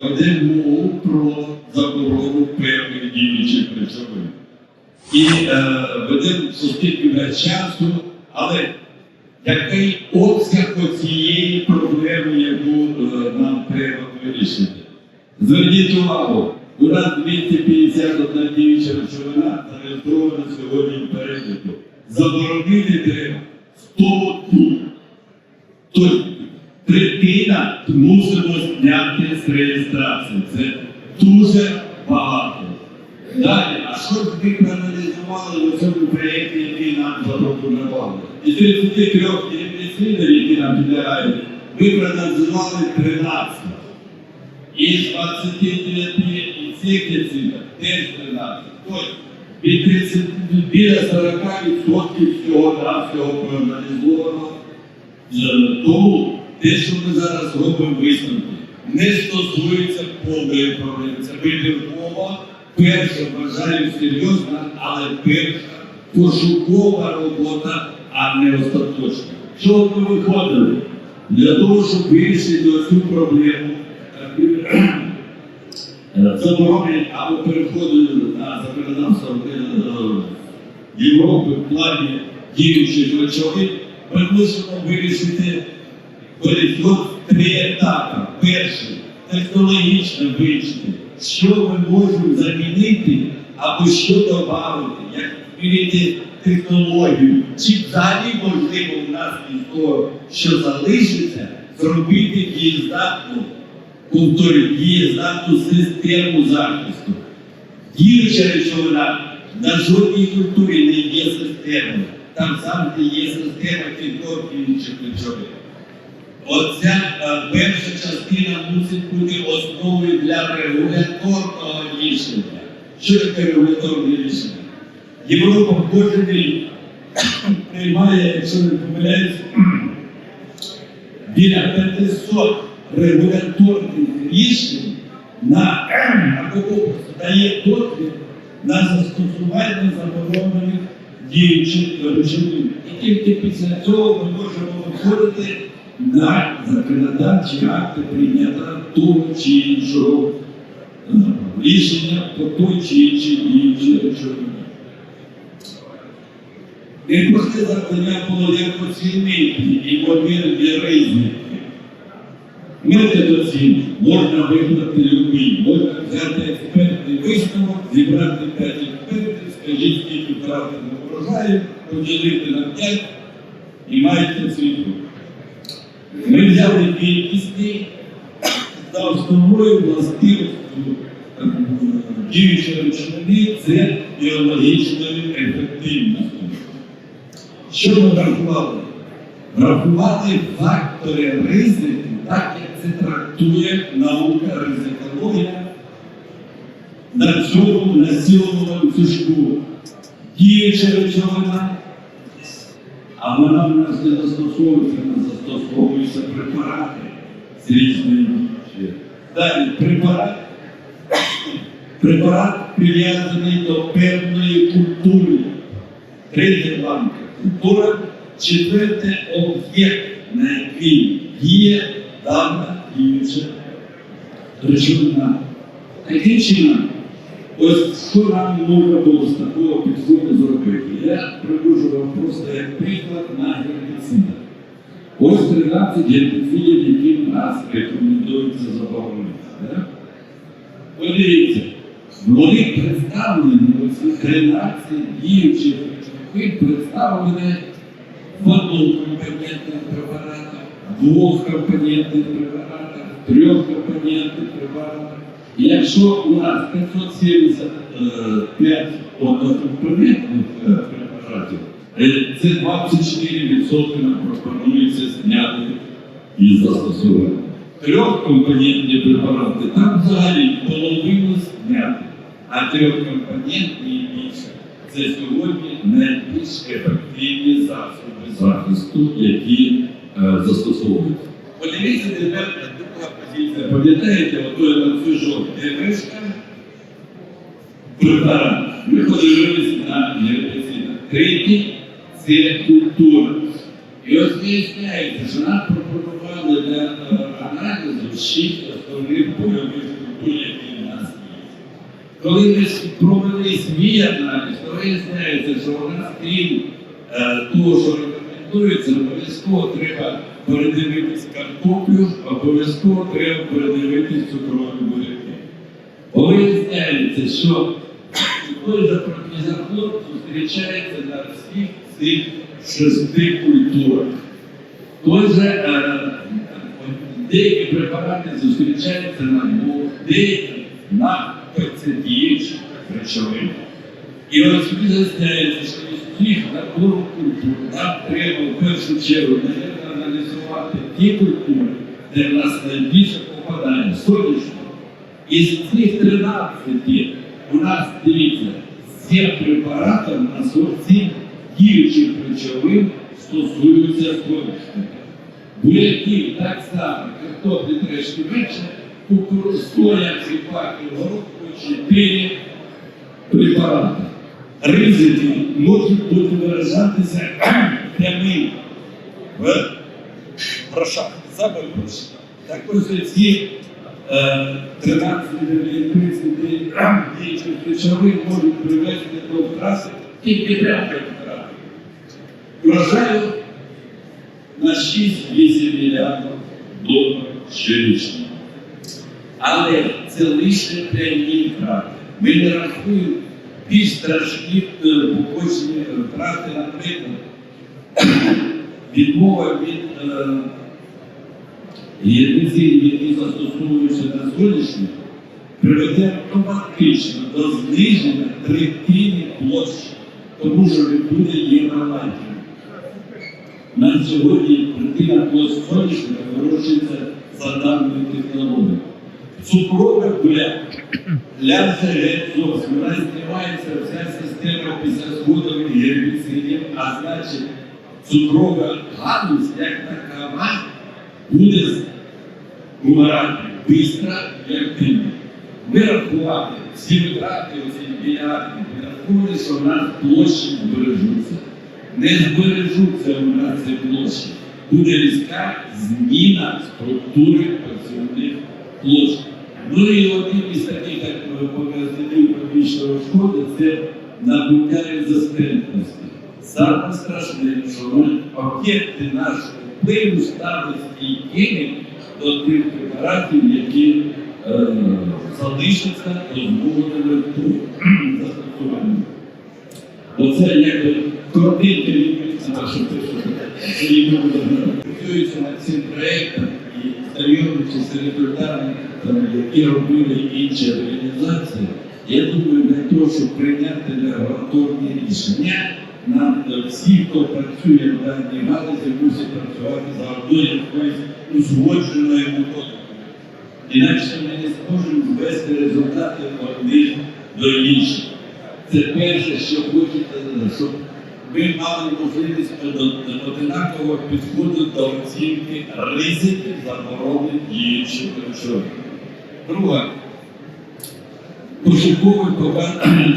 веде мову про заборону певних діючих речовин. І е, ведемо суспільне часу, але який обсяг цієї проблеми, яку е, нам треба вирішити? Зверніть увагу, у нас 251 діюча речовина зареєстрована сьогодні в переліку. Заборонити треба 100 тут. Третина мусимо зняти з реєстрації. Це дуже багато. Далі, а що ж ви проаналізували у цьому проєкті, який нам запропонували? Із 33 слідів, які нам підлягають, ви проаналізували 13. Із 29 інсектицидів теж 13. Тобто від 30, біля 40% всього навсього проаналізовано. Е, Тому те, що ми зараз робимо висновки, не стосується повної проблеми. Це вибіркова, перша, вважаю, серйозна, але перша пошукова робота, а не остаточна. Що ми виходили? Для того, щоб вирішити цю проблему, заборони або переходу на законодавство е, Європи в плані діючих речовин, ми мусимо вирішити переход три етапи. Перший технологічно вирішити, що ми можемо замінити або що додати, як змінити технологію, чи взагалі можливо у нас із того, що залишиться, зробити дієздатну, повторюю, дієздатну систему захисту. Діюча речовина на жодній культурі не є системою. Там завжди є система підборки інших речовин. Оця е, перша частина мусить бути основою для регуляторного рішення. Що таке регуляторне рішення? Європа кожен рік приймає, якщо не помиляюсь, біля 500 регуляторних рішень на або дає дозвіл на застосування заборонених діючих речовин. І тільки після цього ми можемо виходити на законодавчі акти прийняття того чи е, рішення по той чи іншій діючій речовині. Непросте завдання було як оцінити ймовірні ризики. Метод оцінки можна вибрати любий, можна взяти експертний висновок, зібрати 5 експертів, скажіть, скільки втрати на врожаю, поділити на 5 і маєте цифру. Ми взяли кількісні за основною властивістю е, діючої речовини це біологічною ефективністю. Що ми врахували? Врахувати фактори ризику, так як це трактує наука ризикологія на цьому насілому ланцюжку. Діюча речовина, а вона в нас не застосовується, не застосовуються препарати з різної. Далі препарат. Препарат прив'язаний до певної культури. Третя ланка. Культура, четверте об'єкт, на який діє дана діюча речовина. Таким чином, ось що нам можна було з такого підходу зробити? Я привожу вам просто як приклад на гербіцидах. Ось 13 гербіцидів, які нас рекомендуються заборонити. Да? Подивіться, вони представлені, оці 13 діючих речовин представлені в однокомпонентних препаратах, двохкомпонентних препаратах, трьохкомпонентних препаратах. Якщо у нас 575 однокомпонентних е, препаратів, е, це 24% нам пропонується зняти із застосування. Трьохкомпонентні препарати там взагалі половину зняти, а трьохкомпонентні і більше. Це сьогодні найбільш ефективні засоби захисту, які е, застосовуються. Подивіться тепер друга позиція. Пам'ятаєте, отой ланцюжок, де мишка, препарат. Ми подивилися на гербіцидах. Третій це культура. І ось виясняється, що нам пропонували для аналізу шість основних бойових культур, які в нас є. Коли ми провели свій аналіз, то виясняється, що у нас крім е, того, що рекомендується, обов'язково треба передивитись картоплю, обов'язково треба передивитись цукрові буряки. Бо що той же профізахлор зустрічається на всіх цих шести культурах. Той же е, деякі препарати зустрічаються на двох, деякі на пецидіючих речовин. І ось виясняється, що із цих набору культур нам треба в першу чергу аналізувати ті культури, де в нас найбільше попадає сонячно. Із цих 13 у нас, дивіться, 7 препаратів на 47 діючих речовин стосуються соняшника. Буряків так само, картоплі трошки менше, кукурудзу, соя, цвіпаки, гороху 4 препарати. Ризики можуть бути виражатися прямим в грошах, саме гроші. Так ось ці е, 13 39 грам діючих речовин можуть привести до втрати тільки прямо втрати. Врожаю на 6-8 мільярдів доларів щорічно. Але це лише прямі втрати. Ми не рахуємо більш страшні е, побочні втрати, наприклад, відмова від е, гербіцидів, які застосовуються на сонячник, приведе автоматично до зниження третини площі, тому що не буде євролайків. На сьогодні третина площ соняшника вирощується за даною технологією. Цукровий буряк ляже зовсім. У нас знімається вся система після сходових гербіцидів, а значить цукрова галузь як такова буде умирати швидко і активно. Ми рахували всі витрати, оці мільярди, рахували, що в нас площі збережуться. Не збережуться у нас ці площі. Буде різка зміна структури працівних площ. Ну і один із таких як показників публічного шкоди це набуття резистентності. Саме страшне, що об'єкти нашого впливу стали стійкими до тих препаратів, які е, залишаться дозволеними тут застосуванням. Оце коротеньке відповідь на нашу першу працюючи над цим проєктом і знайомлячись з результатами, там, які робили інші організації, я думаю, для того, щоб прийняти лабораторні рішення, нам е, всі, хто працює в даній галузі, мусить працювати за одною якоюсь узгодженою методикою. Інакше ми не зможемо ввести результати одних до інших. Це перше, що хочеться, щоб ми мали можливість од- одинаково підходити до оцінки ризиків заборони діючих речовин. Друге, пошукове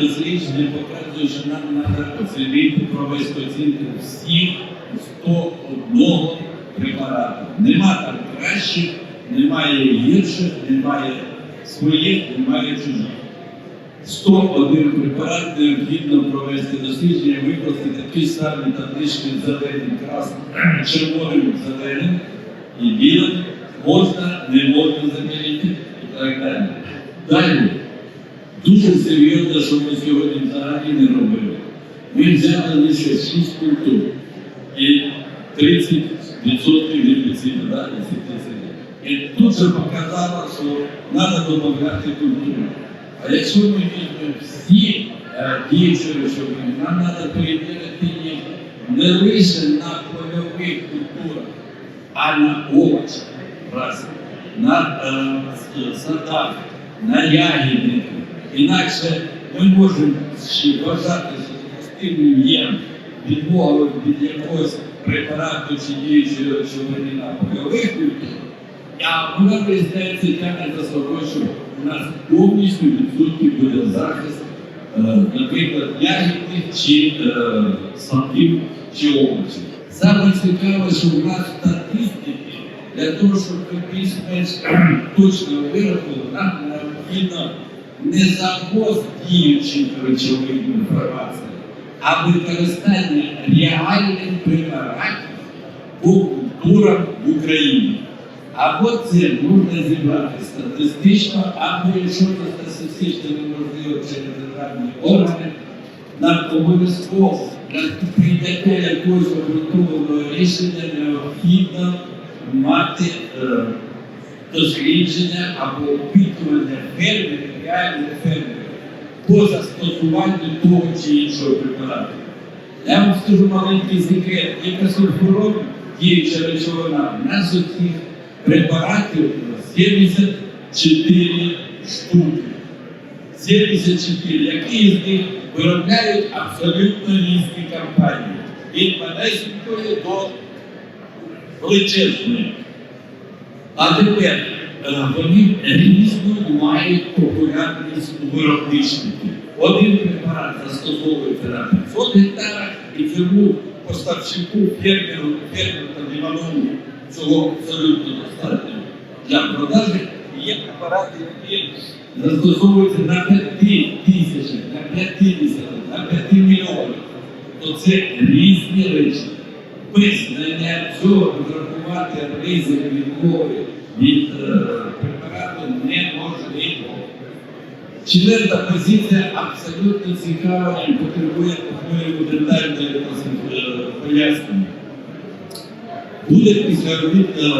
дослідження показує, що нам треба оцінити, провести оцінку всіх 101 препаратів. Нема там кращих, немає гірших, немає своїх, немає чужих. 101 препарат необхідно провести дослідження, викласти такі самі таблички зеленим, красним, червоним, зеленим і білим, можна, не можна замірити і так далі. Далі, дуже серйозно, що ми сьогодні взагалі не робили. Ми взяли лише 6 культур і 30% гербіцидів, да, І тут же показало, що треба додати культуру. А якщо ми візьмемо всі е, діючі речовини, нам треба перевірити їх не лише на польових культурах, а на овочах, на е, садах, на ягідниках. Інакше ми можемо ще вважати, що допустимим є відмова від якогось препарату чи діючої речовини на польових культурах, а вона виясняється тягне за собою, що у нас повністю відсутній буде захист, е, наприклад, ягідних чи е, садів чи овочів. Саме цікаве, що в нас статистики для того, щоб більш-менш точно вирахували, нам необхідно не завоз діючих речових інформації, а використання реальних препаратів по культурам в Україні. Або це можна зібрати статистично, або якщо це статистично неможливо через державні органи, нам обов'язково прийняття якогось обґрунтованого рішення необхідно мати е, дослідження або опитування фермерів, реальних фермерів по застосуванню того чи іншого препарату. Я вам скажу маленький секрет, ікосульфурон, діюча речовина, у нас препаратів 74 штуки. 74, які з них виробляють абсолютно різні компанії. Від малесенької до величезної. А тепер е, вони різну мають популярність у виробничників. Один препарат застосовується на 500 гектарах, і цьому поставщику, фермеру, фермеру та диваному цього абсолютно достатньо для продажі. Є препарати, які застосовуються на 5 тисячах, на 50, на 5 мільйонах. То це різні речі. Без знання цього розрахувати ризик відмови від е, препарату неможливо. Четверта позиція абсолютно цікава і потребує детальної е, пояснення. Буде після робіт, я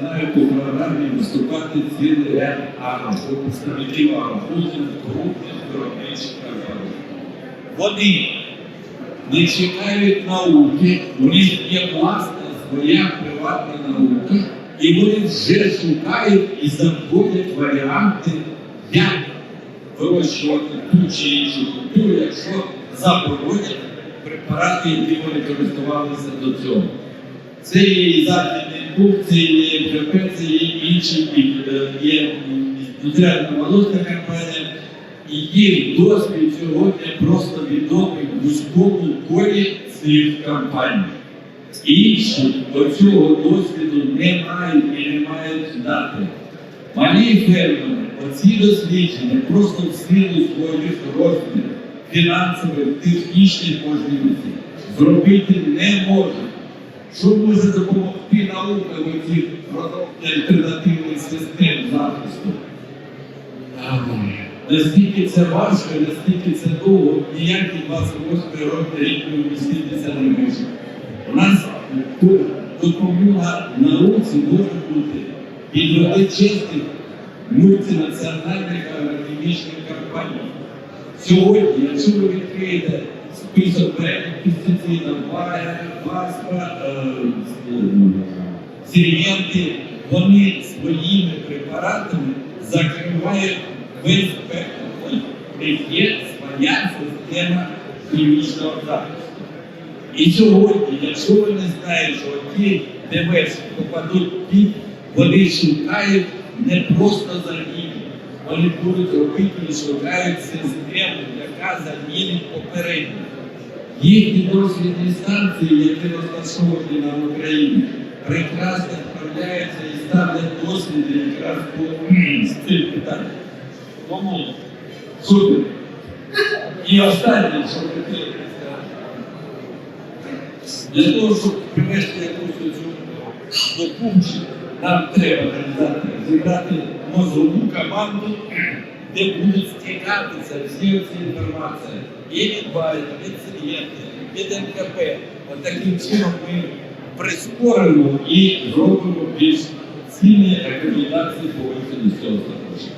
знаю, по програмі виступати цілий ряд агро, представників агрохолдингів, крупних виробничих компаній. Вони не чекають науки, у них є власна своя приватна наука, і вони вже шукають і знаходять варіанти, як вирощувати ту чи іншу культуру, якщо заборонять препарати, які вони користувалися до цього. Це є і західний бук, це є МКП, це є і інші, і, е, є молочна компанія. І їх досвід сьогодні просто відомий в вузькому колі цих компаній. Інші оцього досвіду не мають і не мають дати. Малі фермери оці дослідження просто в силу своїх розмірів, фінансових, технічних можливостей зробити не можуть. Що може допомогти наука в цих розробці альтернативних систем захисту? Наскільки це важко, наскільки це довго, ніякий 28 років рік не вміститися не може. У нас допомога науці може бути від величезних мультинаціональних агрохімічних компаній. Сьогодні, якщо ви відкриєте список Байер, Баспа, Сірієнти, вони своїми препаратами закривають весь спектр. Них є своя система хімічного захисту. І сьогодні, якщо ви не знаєте, що ті ДВС попадуть під, вони шукають не просто за заміну. Вони будуть робити і шукають систему, яка замінить попередню. Їхні дослідні станції, які розташовані на Україні, прекрасно справляються і ставлять досліди якраз по цим питанням. Тому супер. І останнє, що хотів сказати. Для того, щоб привести якусь цю докумчу, нам треба зібрати мозгову команду, де будуть стікатися всі ці інформації. І від Байта, від Сір'єнти, від НКП. От таким чином ми прискоримо і зробимо більш цінні рекомендації по виходу з цього запрошення.